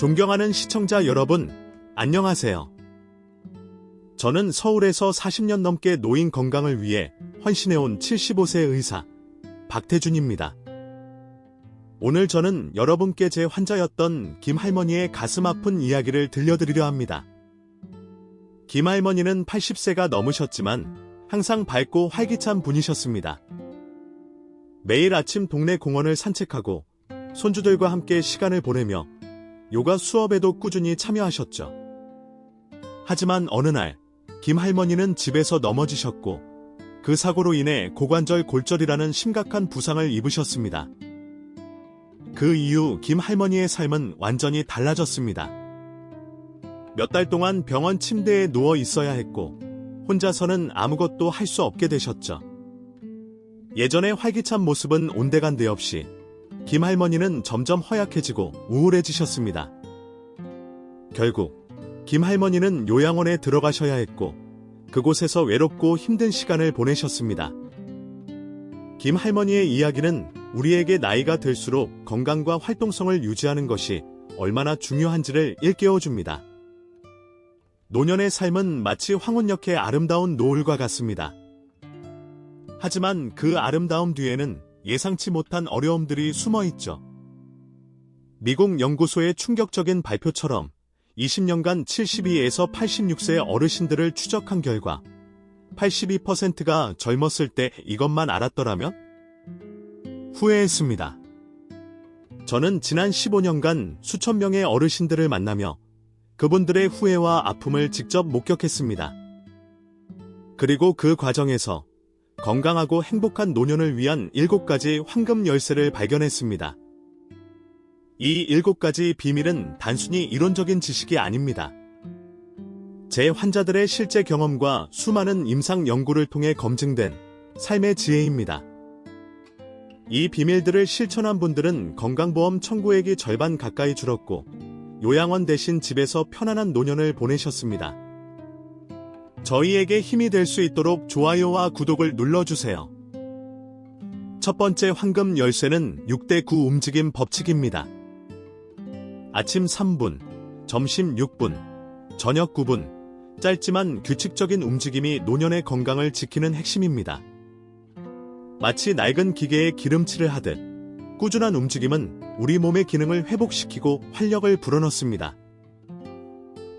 존경하는 시청자 여러분, 안녕하세요. 저는 서울에서 40년 넘게 노인 건강을 위해 헌신해온 75세 의사 박태준입니다. 오늘 저는 여러분께 제 환자였던 김할머니의 가슴 아픈 이야기를 들려드리려 합니다. 김할머니는 80세가 넘으셨지만 항상 밝고 활기찬 분이셨습니다. 매일 아침 동네 공원을 산책하고 손주들과 함께 시간을 보내며 요가 수업에도 꾸준히 참여하셨죠. 하지만 어느 날, 김 할머니는 집에서 넘어지셨고, 그 사고로 인해 고관절 골절이라는 심각한 부상을 입으셨습니다. 그 이후 김 할머니의 삶은 완전히 달라졌습니다. 몇 달 동안 병원 침대에 누워 있어야 했고, 혼자서는 아무것도 할 수 없게 되셨죠. 예전의 활기찬 모습은 온데간데 없이 김 할머니는 점점 허약해지고 우울해지셨습니다. 결국 김 할머니는 요양원에 들어가셔야 했고 그곳에서 외롭고 힘든 시간을 보내셨습니다. 김 할머니의 이야기는 우리에게 나이가 들수록 건강과 활동성을 유지하는 것이 얼마나 중요한지를 일깨워 줍니다. 노년의 삶은 마치 황혼역의 아름다운 노을과 같습니다. 하지만 그 아름다움 뒤에는 예상치 못한 어려움들이 숨어 있죠. 미국 연구소의 충격적인 발표처럼 20년간 72에서 86세 어르신들을 추적한 결과 82%가 젊었을 때 이것만 알았더라면? 후회했습니다. 저는 지난 15년간 수천 명의 어르신들을 만나며 그분들의 후회와 아픔을 직접 목격했습니다. 그리고 그 과정에서 건강하고 행복한 노년을 위한 7가지 황금 열쇠를 발견했습니다. 이 7가지 비밀은 단순히 이론적인 지식이 아닙니다. 제 환자들의 실제 경험과 수많은 임상 연구를 통해 검증된 삶의 지혜입니다. 이 비밀들을 실천한 분들은 건강보험 청구액이 절반 가까이 줄었고 요양원 대신 집에서 편안한 노년을 보내셨습니다. 저희에게 힘이 될 수 있도록 좋아요와 구독을 눌러주세요. 첫 번째 황금 열쇠는 6대9 움직임 법칙입니다. 아침 3분, 점심 6분, 저녁 9분, 짧지만 규칙적인 움직임이 노년의 건강을 지키는 핵심입니다. 마치 낡은 기계에 기름칠을 하듯 꾸준한 움직임은 우리 몸의 기능을 회복시키고 활력을 불어넣습니다.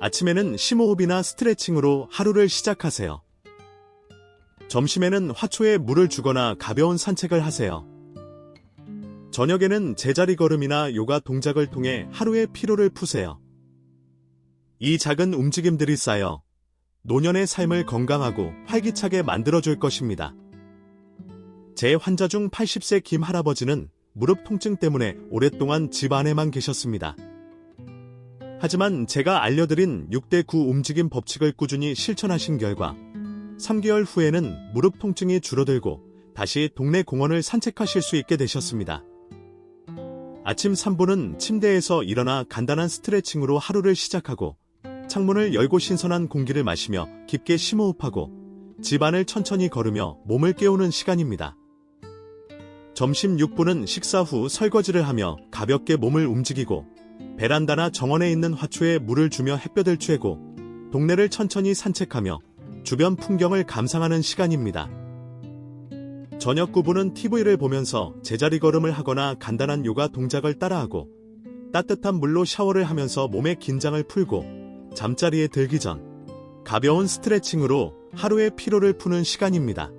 아침에는 심호흡이나 스트레칭으로 하루를 시작하세요. 점심에는 화초에 물을 주거나 가벼운 산책을 하세요. 저녁에는 제자리 걸음이나 요가 동작을 통해 하루의 피로를 푸세요. 이 작은 움직임들이 쌓여 노년의 삶을 건강하고 활기차게 만들어줄 것입니다. 제 환자 중 80세 김 할아버지는 무릎 통증 때문에 오랫동안 집 안에만 계셨습니다. 하지만 제가 알려드린 6대9 움직임 법칙을 꾸준히 실천하신 결과 3개월 후에는 무릎 통증이 줄어들고 다시 동네 공원을 산책하실 수 있게 되셨습니다. 아침 3분은 침대에서 일어나 간단한 스트레칭으로 하루를 시작하고 창문을 열고 신선한 공기를 마시며 깊게 심호흡하고 집안을 천천히 걸으며 몸을 깨우는 시간입니다. 점심 6분은 식사 후 설거지를 하며 가볍게 몸을 움직이고 베란다나 정원에 있는 화초에 물을 주며 햇볕을 쬐고 동네를 천천히 산책하며 주변 풍경을 감상하는 시간입니다. 저녁 9분은 TV를 보면서 제자리 걸음을 하거나 간단한 요가 동작을 따라하고 따뜻한 물로 샤워를 하면서 몸의 긴장을 풀고 잠자리에 들기 전 가벼운 스트레칭으로 하루의 피로를 푸는 시간입니다.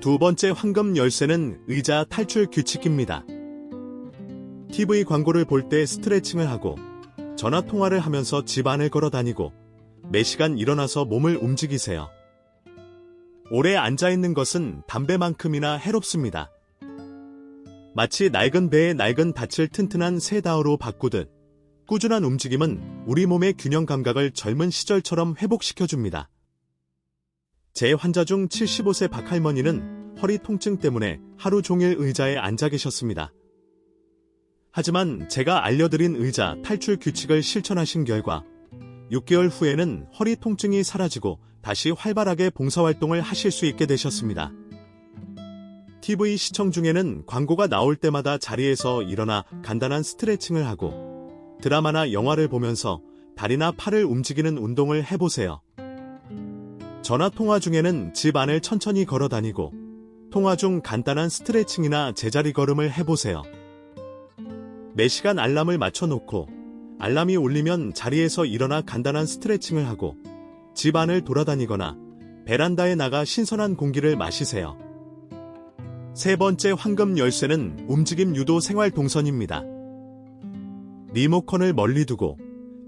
두 번째 황금 열쇠는 의자 탈출 규칙입니다. TV 광고를 볼 때 스트레칭을 하고 전화 통화를 하면서 집 안을 걸어 다니고 매 시간 일어나서 몸을 움직이세요. 오래 앉아 있는 것은 담배만큼이나 해롭습니다. 마치 낡은 배의 낡은 닻을 튼튼한 새 다우로 바꾸듯 꾸준한 움직임은 우리 몸의 균형 감각을 젊은 시절처럼 회복시켜줍니다. 제 환자 중 75세 박할머니는 허리 통증 때문에 하루 종일 의자에 앉아 계셨습니다. 하지만 제가 알려드린 의자 탈출 규칙을 실천하신 결과 6개월 후에는 허리 통증이 사라지고 다시 활발하게 봉사활동을 하실 수 있게 되셨습니다. TV 시청 중에는 광고가 나올 때마다 자리에서 일어나 간단한 스트레칭을 하고 드라마나 영화를 보면서 다리나 팔을 움직이는 운동을 해보세요. 전화 통화 중에는 집 안을 천천히 걸어 다니고 통화 중 간단한 스트레칭이나 제자리 걸음을 해보세요. 매시간 알람을 맞춰놓고 알람이 울리면 자리에서 일어나 간단한 스트레칭을 하고 집 안을 돌아다니거나 베란다에 나가 신선한 공기를 마시세요. 세 번째 황금 열쇠는 움직임 유도 생활 동선입니다. 리모컨을 멀리 두고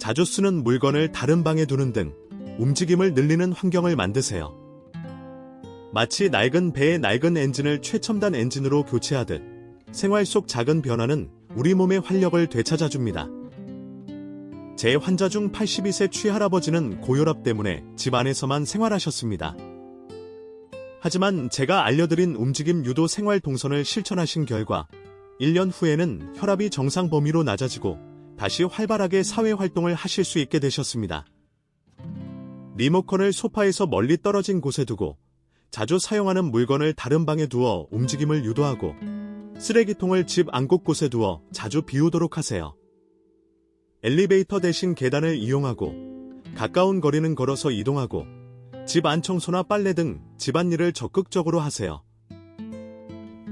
자주 쓰는 물건을 다른 방에 두는 등 움직임을 늘리는 환경을 만드세요. 마치 낡은 배의 낡은 엔진을 최첨단 엔진으로 교체하듯 생활 속 작은 변화는 우리 몸의 활력을 되찾아줍니다. 제 환자 중 82세 취할아버지는 고혈압 때문에 집 안에서만 생활하셨습니다. 하지만 제가 알려드린 움직임 유도 생활 동선을 실천하신 결과 1년 후에는 혈압이 정상 범위로 낮아지고 다시 활발하게 사회 활동을 하실 수 있게 되셨습니다. 리모컨을 소파에서 멀리 떨어진 곳에 두고 자주 사용하는 물건을 다른 방에 두어 움직임을 유도하고 쓰레기통을 집 안 곳곳에 두어 자주 비우도록 하세요. 엘리베이터 대신 계단을 이용하고 가까운 거리는 걸어서 이동하고 집 안 청소나 빨래 등 집안일을 적극적으로 하세요.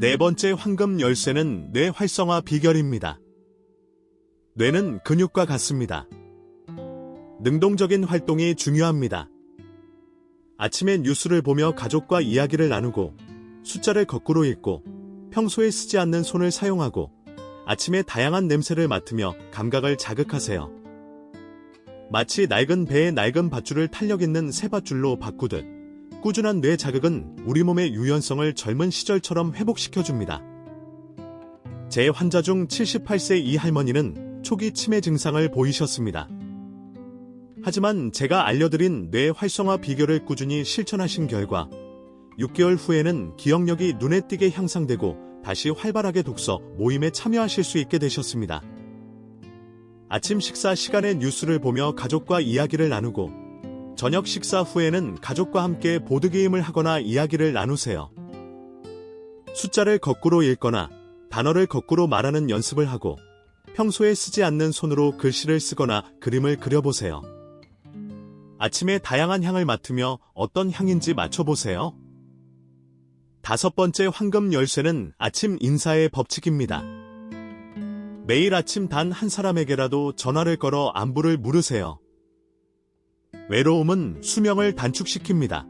네 번째 황금 열쇠는 뇌 활성화 비결입니다. 뇌는 근육과 같습니다. 능동적인 활동이 중요합니다. 아침에 뉴스를 보며 가족과 이야기를 나누고 숫자를 거꾸로 읽고 평소에 쓰지 않는 손을 사용하고 아침에 다양한 냄새를 맡으며 감각을 자극하세요. 마치 낡은 배의 낡은 밧줄을 탄력 있는 새 밧줄로 바꾸듯 꾸준한 뇌 자극은 우리 몸의 유연성을 젊은 시절처럼 회복시켜줍니다. 제 환자 중 78세 이 할머니는 초기 치매 증상을 보이셨습니다. 하지만 제가 알려드린 뇌 활성화 비결을 꾸준히 실천하신 결과 6개월 후에는 기억력이 눈에 띄게 향상되고 다시 활발하게 독서, 모임에 참여하실 수 있게 되셨습니다. 아침 식사 시간에 뉴스를 보며 가족과 이야기를 나누고 저녁 식사 후에는 가족과 함께 보드게임을 하거나 이야기를 나누세요. 숫자를 거꾸로 읽거나 단어를 거꾸로 말하는 연습을 하고 평소에 쓰지 않는 손으로 글씨를 쓰거나 그림을 그려보세요. 아침에 다양한 향을 맡으며 어떤 향인지 맞춰보세요. 다섯 번째 황금 열쇠는 아침 인사의 법칙입니다. 매일 아침 단 한 사람에게라도 전화를 걸어 안부를 물으세요. 외로움은 수명을 단축시킵니다.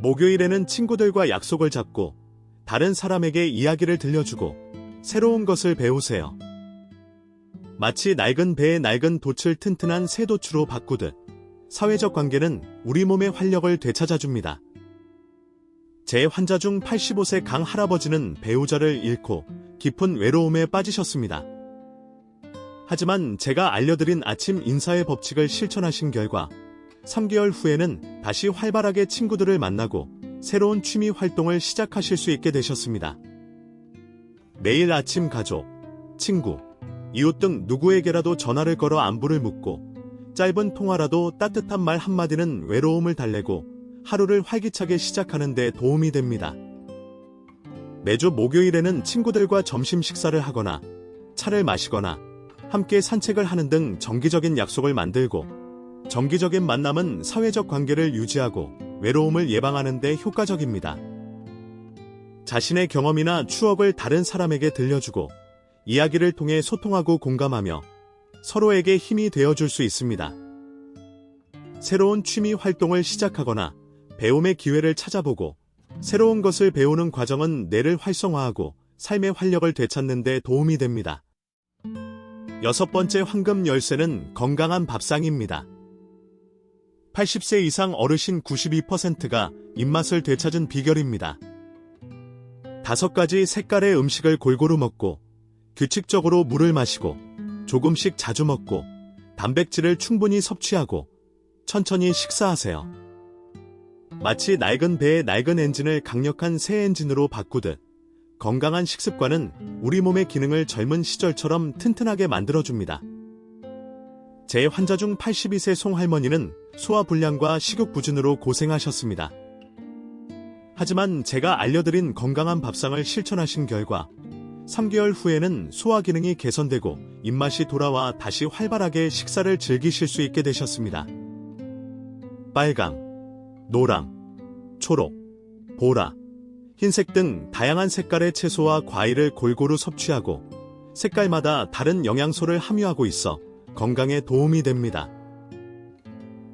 목요일에는 친구들과 약속을 잡고 다른 사람에게 이야기를 들려주고 새로운 것을 배우세요. 마치 낡은 배의 낡은 돛을 튼튼한 새 돛으로 바꾸듯 사회적 관계는 우리 몸의 활력을 되찾아줍니다. 제 환자 중 85세 강 할아버지는 배우자를 잃고 깊은 외로움에 빠지셨습니다. 하지만 제가 알려드린 아침 인사의 법칙을 실천하신 결과 3개월 후에는 다시 활발하게 친구들을 만나고 새로운 취미 활동을 시작하실 수 있게 되셨습니다. 매일 아침 가족, 친구, 이웃 등 누구에게라도 전화를 걸어 안부를 묻고 짧은 통화라도 따뜻한 말 한마디는 외로움을 달래고 하루를 활기차게 시작하는 데 도움이 됩니다. 매주 목요일에는 친구들과 점심 식사를 하거나 차를 마시거나 함께 산책을 하는 등 정기적인 약속을 만들고 정기적인 만남은 사회적 관계를 유지하고 외로움을 예방하는 데 효과적입니다. 자신의 경험이나 추억을 다른 사람에게 들려주고 이야기를 통해 소통하고 공감하며 서로에게 힘이 되어줄 수 있습니다. 새로운 취미 활동을 시작하거나 배움의 기회를 찾아보고 새로운 것을 배우는 과정은 뇌를 활성화하고 삶의 활력을 되찾는 데 도움이 됩니다. 여섯 번째 황금 열쇠는 건강한 밥상입니다. 80세 이상 어르신 92%가 입맛을 되찾은 비결입니다. 다섯 가지 색깔의 음식을 골고루 먹고 규칙적으로 물을 마시고 조금씩 자주 먹고 단백질을 충분히 섭취하고 천천히 식사하세요. 마치 낡은 배의 낡은 엔진을 강력한 새 엔진으로 바꾸듯 건강한 식습관은 우리 몸의 기능을 젊은 시절처럼 튼튼하게 만들어줍니다. 제 환자 중 82세 송할머니는 소화불량과 식욕부진으로 고생하셨습니다. 하지만 제가 알려드린 건강한 밥상을 실천하신 결과 3개월 후에는 소화 기능이 개선되고 입맛이 돌아와 다시 활발하게 식사를 즐기실 수 있게 되셨습니다. 빨강, 노랑, 초록, 보라, 흰색 등 다양한 색깔의 채소와 과일을 골고루 섭취하고 색깔마다 다른 영양소를 함유하고 있어 건강에 도움이 됩니다.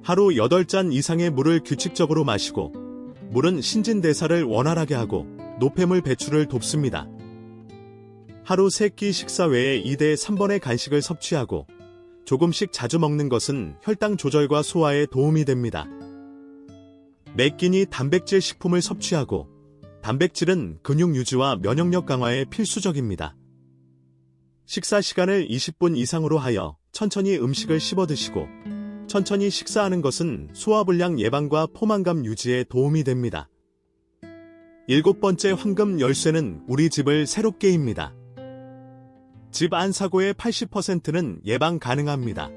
하루 8잔 이상의 물을 규칙적으로 마시고 물은 신진대사를 원활하게 하고 노폐물 배출을 돕습니다. 하루 3끼 식사 외에 2대 3번의 간식을 섭취하고 조금씩 자주 먹는 것은 혈당 조절과 소화에 도움이 됩니다. 매 끼니 단백질 식품을 섭취하고 단백질은 근육 유지와 면역력 강화에 필수적입니다. 식사 시간을 20분 이상으로 하여 천천히 음식을 씹어 드시고 천천히 식사하는 것은 소화불량 예방과 포만감 유지에 도움이 됩니다. 일곱 번째 황금 열쇠는 우리 집을 새롭게입니다. 집 안 사고의 80%는 예방 가능합니다.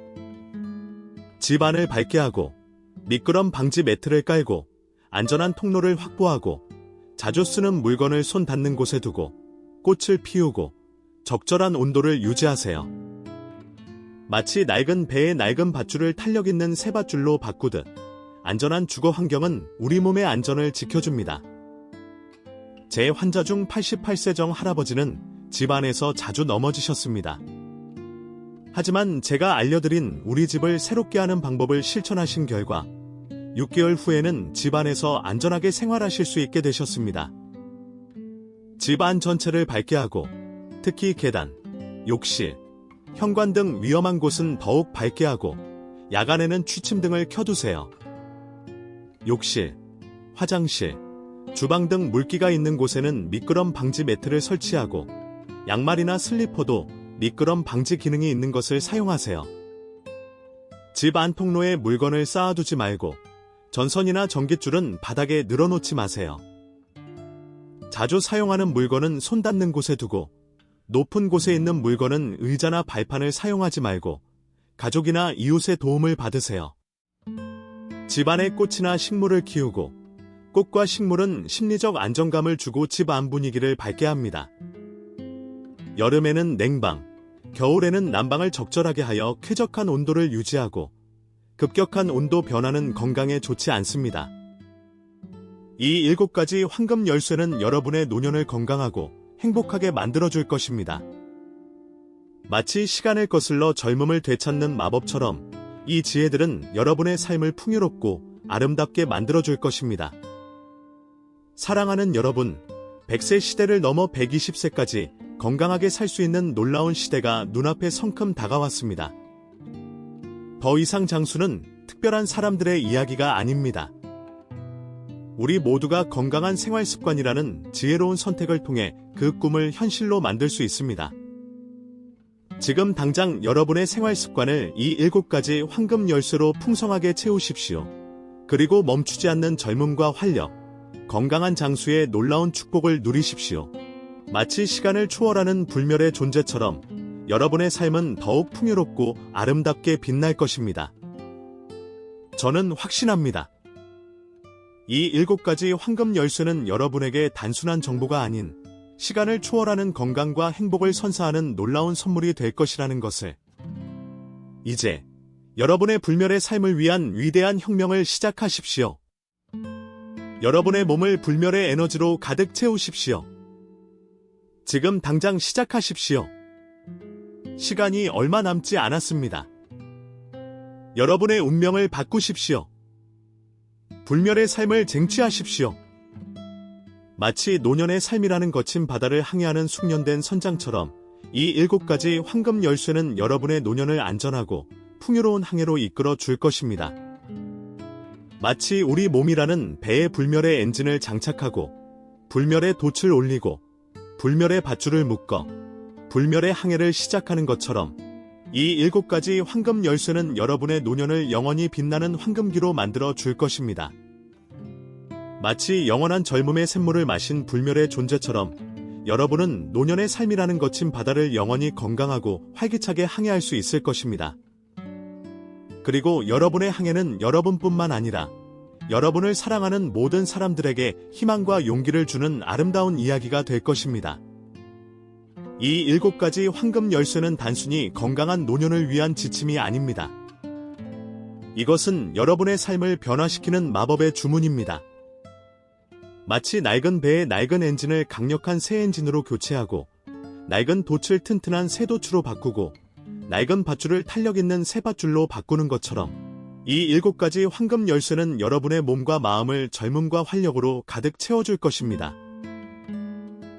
집 안을 밝게 하고 미끄럼 방지 매트를 깔고 안전한 통로를 확보하고 자주 쓰는 물건을 손 닿는 곳에 두고 꽃을 피우고 적절한 온도를 유지하세요. 마치 낡은 배의 낡은 밧줄을 탄력 있는 새 밧줄로 바꾸듯 안전한 주거 환경은 우리 몸의 안전을 지켜줍니다. 제 환자 중 88세정 할아버지는 집안에서 자주 넘어지셨습니다. 하지만 제가 알려드린 우리 집을 새롭게 하는 방법을 실천하신 결과 6개월 후에는 집안에서 안전하게 생활하실 수 있게 되셨습니다. 집안 전체를 밝게 하고 특히 계단, 욕실, 현관 등 위험한 곳은 더욱 밝게 하고 야간에는 취침 등을 켜두세요. 욕실, 화장실, 주방 등 물기가 있는 곳에는 미끄럼 방지 매트를 설치하고 양말이나 슬리퍼도 미끄럼 방지 기능이 있는 것을 사용하세요. 집 안 통로에 물건을 쌓아두지 말고 전선이나 전깃줄은 바닥에 늘어놓지 마세요. 자주 사용하는 물건은 손 닿는 곳에 두고 높은 곳에 있는 물건은 의자나 발판을 사용하지 말고 가족이나 이웃의 도움을 받으세요. 집안에 꽃이나 식물을 키우고 꽃과 식물은 심리적 안정감을 주고 집 안 분위기를 밝게 합니다. 여름에는 냉방, 겨울에는 난방을 적절하게 하여 쾌적한 온도를 유지하고 급격한 온도 변화는 건강에 좋지 않습니다. 이 일곱 가지 황금 열쇠는 여러분의 노년을 건강하고 행복하게 만들어줄 것입니다. 마치 시간을 거슬러 젊음을 되찾는 마법처럼 이 지혜들은 여러분의 삶을 풍요롭고 아름답게 만들어줄 것입니다. 사랑하는 여러분, 100세 시대를 넘어 120세까지 건강하게 살 수 있는 놀라운 시대가 눈앞에 성큼 다가왔습니다. 더 이상 장수는 특별한 사람들의 이야기가 아닙니다. 우리 모두가 건강한 생활 습관이라는 지혜로운 선택을 통해 그 꿈을 현실로 만들 수 있습니다. 지금 당장 여러분의 생활 습관을 이 일곱 가지 황금 열쇠로 풍성하게 채우십시오. 그리고 멈추지 않는 젊음과 활력, 건강한 장수의 놀라운 축복을 누리십시오. 마치 시간을 초월하는 불멸의 존재처럼 여러분의 삶은 더욱 풍요롭고 아름답게 빛날 것입니다. 저는 확신합니다. 이 일곱 가지 황금 열쇠는 여러분에게 단순한 정보가 아닌 시간을 초월하는 건강과 행복을 선사하는 놀라운 선물이 될 것이라는 것을 이제 여러분의 불멸의 삶을 위한 위대한 혁명을 시작하십시오. 여러분의 몸을 불멸의 에너지로 가득 채우십시오. 지금 당장 시작하십시오. 시간이 얼마 남지 않았습니다. 여러분의 운명을 바꾸십시오. 불멸의 삶을 쟁취하십시오. 마치 노년의 삶이라는 거친 바다를 항해하는 숙련된 선장처럼 이 일곱 가지 황금 열쇠는 여러분의 노년을 안전하고 풍요로운 항해로 이끌어 줄 것입니다. 마치 우리 몸이라는 배의 불멸의 엔진을 장착하고 불멸의 돛을 올리고 불멸의 밧줄을 묶어 불멸의 항해를 시작하는 것처럼 이 일곱 가지 황금 열쇠는 여러분의 노년을 영원히 빛나는 황금기로 만들어 줄 것입니다. 마치 영원한 젊음의 샘물을 마신 불멸의 존재처럼 여러분은 노년의 삶이라는 거친 바다를 영원히 건강하고 활기차게 항해할 수 있을 것입니다. 그리고 여러분의 항해는 여러분뿐만 아니라 여러분을 사랑하는 모든 사람들에게 희망과 용기를 주는 아름다운 이야기가 될 것입니다. 이 일곱 가지 황금 열쇠는 단순히 건강한 노년을 위한 지침이 아닙니다. 이것은 여러분의 삶을 변화시키는 마법의 주문입니다. 마치 낡은 배의 낡은 엔진을 강력한 새 엔진으로 교체하고 낡은 돛을 튼튼한 새 돛으로 바꾸고 낡은 밧줄을 탄력 있는 새 밧줄로 바꾸는 것처럼 이 일곱 가지 황금 열쇠는 여러분의 몸과 마음을 젊음과 활력으로 가득 채워줄 것입니다.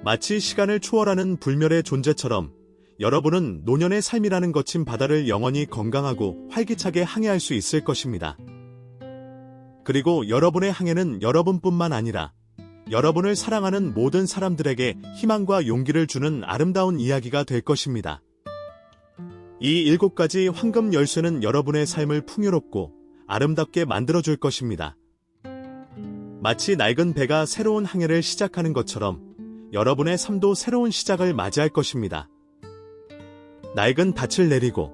마치 시간을 초월하는 불멸의 존재처럼 여러분은 노년의 삶이라는 거친 바다를 영원히 건강하고 활기차게 항해할 수 있을 것입니다. 그리고 여러분의 항해는 여러분뿐만 아니라 여러분을 사랑하는 모든 사람들에게 희망과 용기를 주는 아름다운 이야기가 될 것입니다. 이 일곱 가지 황금 열쇠는 여러분의 삶을 풍요롭고 아름답게 만들어줄 것입니다. 마치 낡은 배가 새로운 항해를 시작하는 것처럼 여러분의 삶도 새로운 시작을 맞이할 것입니다. 낡은 닻을 내리고,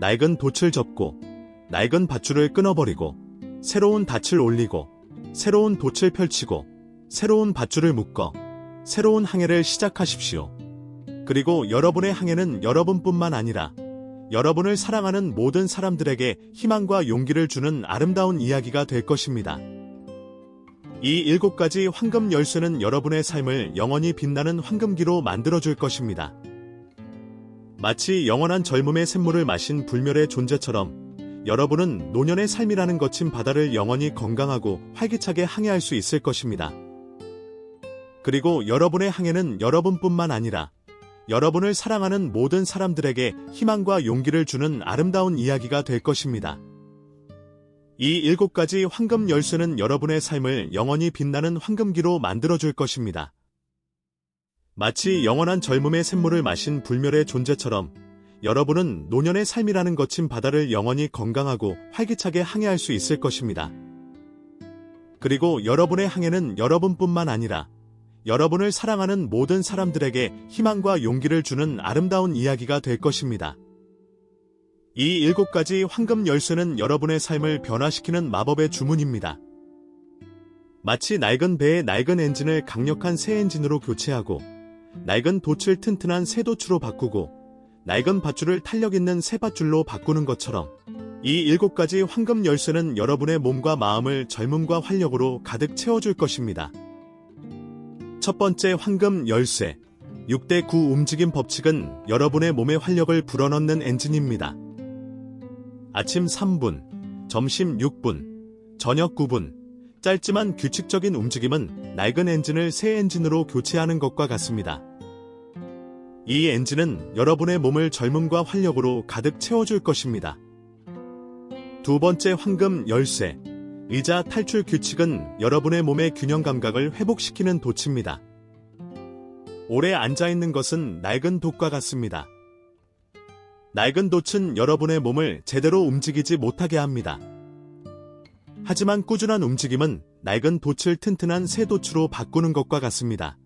낡은 돛을 접고, 낡은 밧줄을 끊어버리고, 새로운 닻을 올리고, 새로운 돛을 펼치고, 새로운 밧줄을 묶어, 새로운 항해를 시작하십시오. 그리고 여러분의 항해는 여러분뿐만 아니라 여러분을 사랑하는 모든 사람들에게 희망과 용기를 주는 아름다운 이야기가 될 것입니다. 이 일곱 가지 황금 열쇠는 여러분의 삶을 영원히 빛나는 황금기로 만들어줄 것입니다. 마치 영원한 젊음의 샘물을 마신 불멸의 존재처럼 여러분은 노년의 삶이라는 거친 바다를 영원히 건강하고 활기차게 항해할 수 있을 것입니다. 그리고 여러분의 항해는 여러분뿐만 아니라 여러분을 사랑하는 모든 사람들에게 희망과 용기를 주는 아름다운 이야기가 될 것입니다. 이 일곱 가지 황금 열쇠는 여러분의 삶을 영원히 빛나는 황금기로 만들어줄 것입니다. 마치 영원한 젊음의 샘물을 마신 불멸의 존재처럼 여러분은 노년의 삶이라는 거친 바다를 영원히 건강하고 활기차게 항해할 수 있을 것입니다. 그리고 여러분의 항해는 여러분뿐만 아니라 여러분을 사랑하는 모든 사람들에게 희망과 용기를 주는 아름다운 이야기가 될 것입니다. 이 일곱 가지 황금 열쇠는 여러분의 삶을 변화시키는 마법의 주문입니다. 마치 낡은 배의 낡은 엔진을 강력한 새 엔진으로 교체하고 낡은 돛을 튼튼한 새 돛으로 바꾸고 낡은 밧줄을 탄력 있는 새 밧줄로 바꾸는 것처럼 이 일곱 가지 황금 열쇠는 여러분의 몸과 마음을 젊음과 활력으로 가득 채워줄 것입니다. 첫 번째 황금 열쇠. 6대 9 움직임 법칙은 여러분의 몸의 활력을 불어넣는 엔진입니다. 아침 3분, 점심 6분, 저녁 9분. 짧지만 규칙적인 움직임은 낡은 엔진을 새 엔진으로 교체하는 것과 같습니다. 이 엔진은 여러분의 몸을 젊음과 활력으로 가득 채워줄 것입니다. 두 번째 황금 열쇠. 의자 탈출 규칙은 여러분의 몸의 균형 감각을 회복시키는 도치입니다. 오래 앉아있는 것은 낡은 돛과 같습니다. 낡은 돛은 여러분의 몸을 제대로 움직이지 못하게 합니다. 하지만 꾸준한 움직임은 낡은 돛을 튼튼한 새 돛으로 바꾸는 것과 같습니다.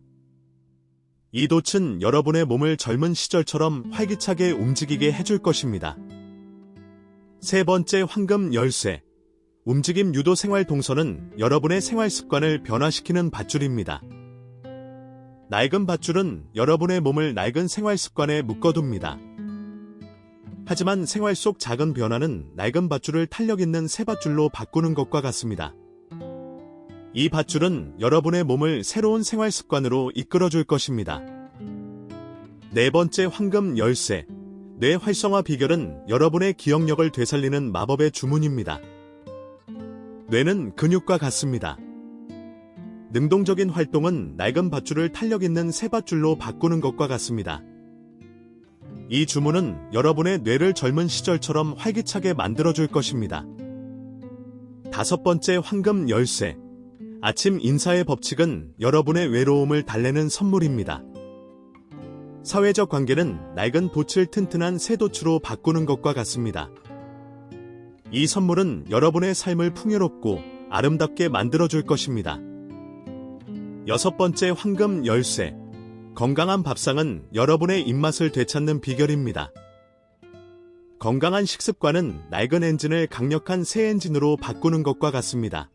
이 돛은 여러분의 몸을 젊은 시절처럼 활기차게 움직이게 해줄 것입니다. 세 번째 황금 열쇠. 움직임 유도 생활 동선은 여러분의 생활 습관을 변화시키는 밧줄입니다. 낡은 밧줄은 여러분의 몸을 낡은 생활 습관에 묶어둡니다. 하지만 생활 속 작은 변화는 낡은 밧줄을 탄력 있는 새 밧줄로 바꾸는 것과 같습니다. 이 밧줄은 여러분의 몸을 새로운 생활 습관으로 이끌어줄 것입니다. 네 번째 황금 열쇠. 뇌 활성화 비결은 여러분의 기억력을 되살리는 마법의 주문입니다. 뇌는 근육과 같습니다. 능동적인 활동은 낡은 밧줄을 탄력 있는 새 밧줄로 바꾸는 것과 같습니다. 이 주문은 여러분의 뇌를 젊은 시절처럼 활기차게 만들어줄 것입니다. 다섯 번째 황금 열쇠. 아침 인사의 법칙은 여러분의 외로움을 달래는 선물입니다. 사회적 관계는 낡은 돛을 튼튼한 새 돛으로 바꾸는 것과 같습니다. 이 선물은 여러분의 삶을 풍요롭고 아름답게 만들어줄 것입니다. 여섯 번째 황금 열쇠. 건강한 밥상은 여러분의 입맛을 되찾는 비결입니다. 건강한 식습관은 낡은 엔진을 강력한 새 엔진으로 바꾸는 것과 같습니다.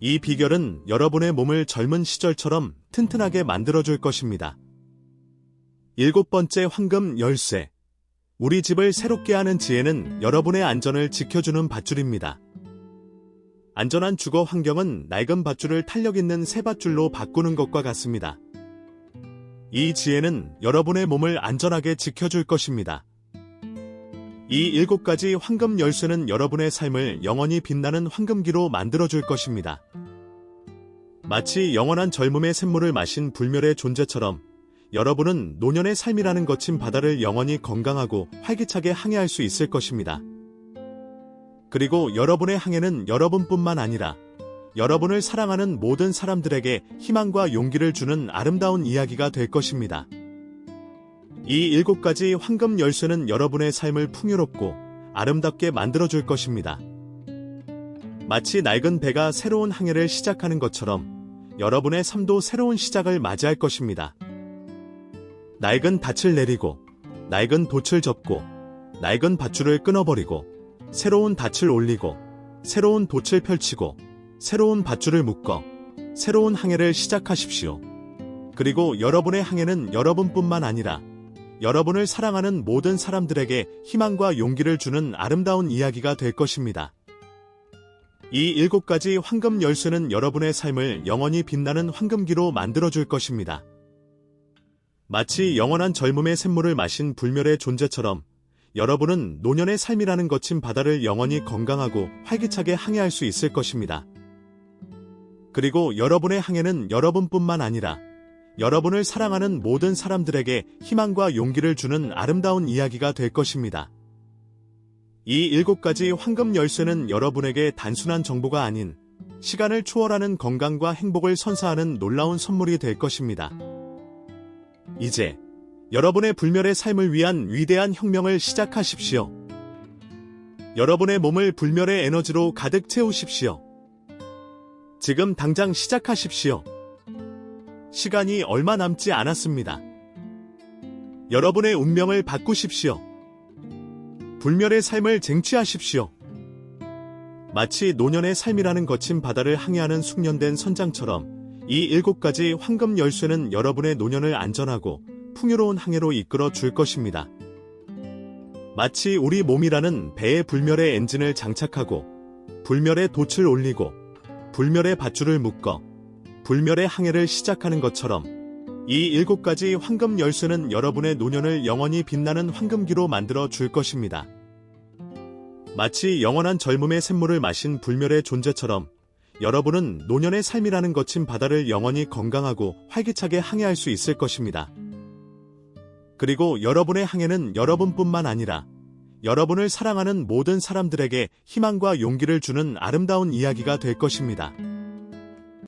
이 비결은 여러분의 몸을 젊은 시절처럼 튼튼하게 만들어줄 것입니다. 일곱 번째 황금 열쇠. 우리 집을 새롭게 하는 지혜는 여러분의 안전을 지켜주는 밧줄입니다. 안전한 주거 환경은 낡은 밧줄을 탄력 있는 새 밧줄로 바꾸는 것과 같습니다. 이 지혜는 여러분의 몸을 안전하게 지켜줄 것입니다. 이 일곱 가지 황금 열쇠는 여러분의 삶을 영원히 빛나는 황금기로 만들어줄 것입니다. 마치 영원한 젊음의 샘물을 마신 불멸의 존재처럼 여러분은 노년의 삶이라는 거친 바다를 영원히 건강하고 활기차게 항해할 수 있을 것입니다. 그리고 여러분의 항해는 여러분뿐만 아니라 여러분을 사랑하는 모든 사람들에게 희망과 용기를 주는 아름다운 이야기가 될 것입니다. 이 일곱 가지 황금 열쇠는 여러분의 삶을 풍요롭고 아름답게 만들어줄 것입니다. 마치 낡은 배가 새로운 항해를 시작하는 것처럼 여러분의 삶도 새로운 시작을 맞이할 것입니다. 낡은 닻을 내리고, 낡은 돛을 접고, 낡은 밧줄을 끊어버리고, 새로운 닻을 올리고, 새로운 돛을 펼치고, 새로운 밧줄을 묶어, 새로운 항해를 시작하십시오. 그리고 여러분의 항해는 여러분뿐만 아니라 여러분을 사랑하는 모든 사람들에게 희망과 용기를 주는 아름다운 이야기가 될 것입니다. 이 일곱 가지 황금 열쇠는 여러분의 삶을 영원히 빛나는 황금기로 만들어줄 것입니다. 마치 영원한 젊음의 샘물을 마신 불멸의 존재처럼 여러분은 노년의 삶이라는 거친 바다를 영원히 건강하고 활기차게 항해할 수 있을 것입니다. 그리고 여러분의 항해는 여러분뿐만 아니라 여러분을 사랑하는 모든 사람들에게 희망과 용기를 주는 아름다운 이야기가 될 것입니다. 이 일곱 가지 황금 열쇠는 여러분에게 단순한 정보가 아닌 시간을 초월하는 건강과 행복을 선사하는 놀라운 선물이 될 것입니다. 이제 여러분의 불멸의 삶을 위한 위대한 혁명을 시작하십시오. 여러분의 몸을 불멸의 에너지로 가득 채우십시오. 지금 당장 시작하십시오. 시간이 얼마 남지 않았습니다. 여러분의 운명을 바꾸십시오. 불멸의 삶을 쟁취하십시오. 마치 노년의 삶이라는 거친 바다를 항해하는 숙련된 선장처럼 이 일곱 가지 황금 열쇠는 여러분의 노년을 안전하고 풍요로운 항해로 이끌어 줄 것입니다. 마치 우리 몸이라는 배의 불멸의 엔진을 장착하고 불멸의 돛을 올리고 불멸의 밧줄을 묶어 불멸의 항해를 시작하는 것처럼 이 일곱 가지 황금 열쇠는 여러분의 노년을 영원히 빛나는 황금기로 만들어 줄 것입니다. 마치 영원한 젊음의 샘물을 마신 불멸의 존재처럼 여러분은 노년의 삶이라는 거친 바다를 영원히 건강하고 활기차게 항해할 수 있을 것입니다. 그리고 여러분의 항해는 여러분뿐만 아니라 여러분을 사랑하는 모든 사람들에게 희망과 용기를 주는 아름다운 이야기가 될 것입니다.